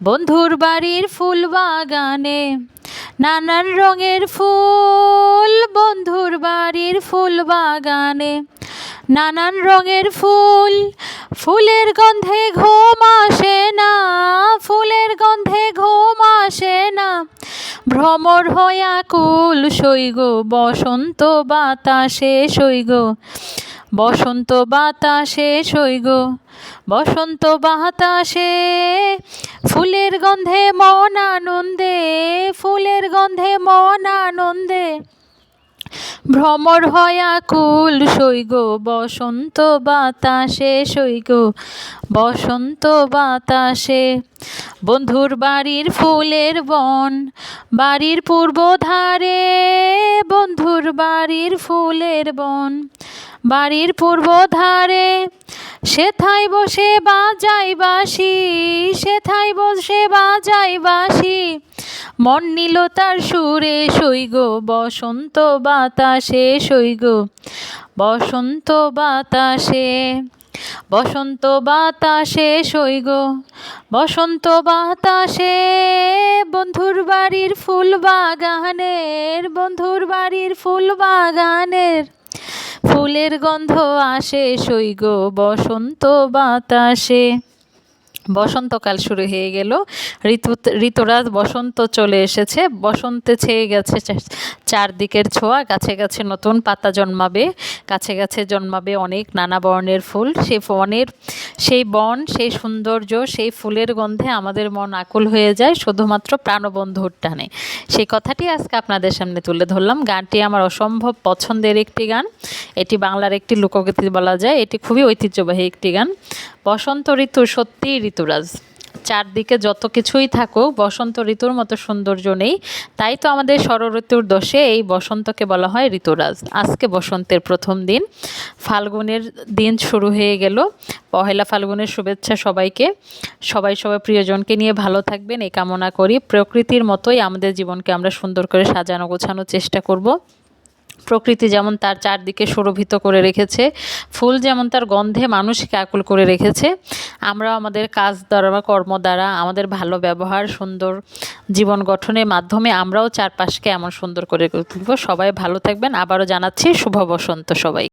বন্ধুর বাড়ির ফুল বাগানে, নানান রঙের ফুল, বন্ধুর বাড়ির ফুল বাগানে, নানান রঙের ফুল, ফুলের গন্ধে ঘুম আসে না, ফুলের গন্ধে ঘুম আসে না। ভ্রমর হয়া কুল সইগ বসন্ত বাতাসে সইগ বসন্ত বাতাসে সৈগ বসন্ত বাতাসে ফুলের গন্ধে মন আনন্দে, ফুলের গন্ধে মন আনন্দে। ভ্রমর হয় আকুল সইগ বসন্ত বাতাসে সইগ বসন্ত বাতাসে। বন্ধুর বাড়ির ফুলের বন, বাড়ির পূর্ব ধারে বন্ধুর বাড়ির ফুলের বন। বাড়ির পূর্ব ধারে সেথায় বসে বাজাই বাসি সেথায় বসে বাজাই বাসি মন নিল তার সুরে সইগ বসন্ত বাতাসে সইগ বসন্ত বাতাসে বসন্ত বাতাসে সইগ বসন্ত বাতাসে। বন্ধুর বাড়ির ফুল বাগানের, বন্ধুর বাড়ির ফুল বাগানের ফুলের গন্ধ আসে সৈগ বসন্ত বাতাসে। বসন্তকাল শুরু হয়ে গেল। ঋতু, ঋতুরাজ বসন্ত চলে এসেছে। বসন্তে ছেয়ে গেছে চারদিকের ছোঁয়া। গাছে গাছে নতুন পাতা জন্মাবে। গাছে গাছে জন্মাবে অনেক নানা বর্ণের ফুল। সেই বনের, সেই বন, সেই সৌন্দর্য, সেই ফুলের গন্ধে আমাদের মন আকুল হয়ে যায়, শুধুমাত্র প্রাণবন্ধুর টানে। সেই কথাটি আজকে আপনাদের সামনে তুলে ধরলাম। গানটি আমার অসম্ভব পছন্দের একটি গান। এটি বাংলার একটি লোকগীতি বলা যায়। এটি খুবই ঐতিহ্যবাহী একটি গান। বসন্ত ঋতু সত্যিই ঋতুরাজ। চারদিকে যত কিছুই থাকুক, বসন্ত ঋতুর মতো সৌন্দর্য নেই। তাই তো আমাদের ষড় ঋতুর দোষে এই বসন্তকে বলা হয় ঋতুরাজ। আজকে বসন্তের প্রথম দিন। ফাল্গুনের দিন শুরু হয়ে গেল। পহেলা ফাল্গুনের শুভেচ্ছা সবাইকে। সবাই সবাই প্রিয়জনকে নিয়ে ভালো থাকবেন। এই কামনা করি। প্রকৃতির মতোই আমাদের জীবনকে আমরা সুন্দর করে সাজানো গোছানোর চেষ্টা করব। প্রকৃতি যেমন তার চারদিকে সুরভিত করে রেখেছে, ফুল যেমন তার গন্ধে মানুষকে আকুল করে রেখেছে আমরা আমাদের কাজ দ্বারা বা কর্ম দ্বারা আমাদের ভালো ব্যবহার, সুন্দর জীবন গঠনের মাধ্যমে আমরাও চারপাশকে এমন সুন্দর করে তুলব। সবাই ভালো থাকবেন। আবারও জানাচ্ছি, শুভ বসন্ত সবাই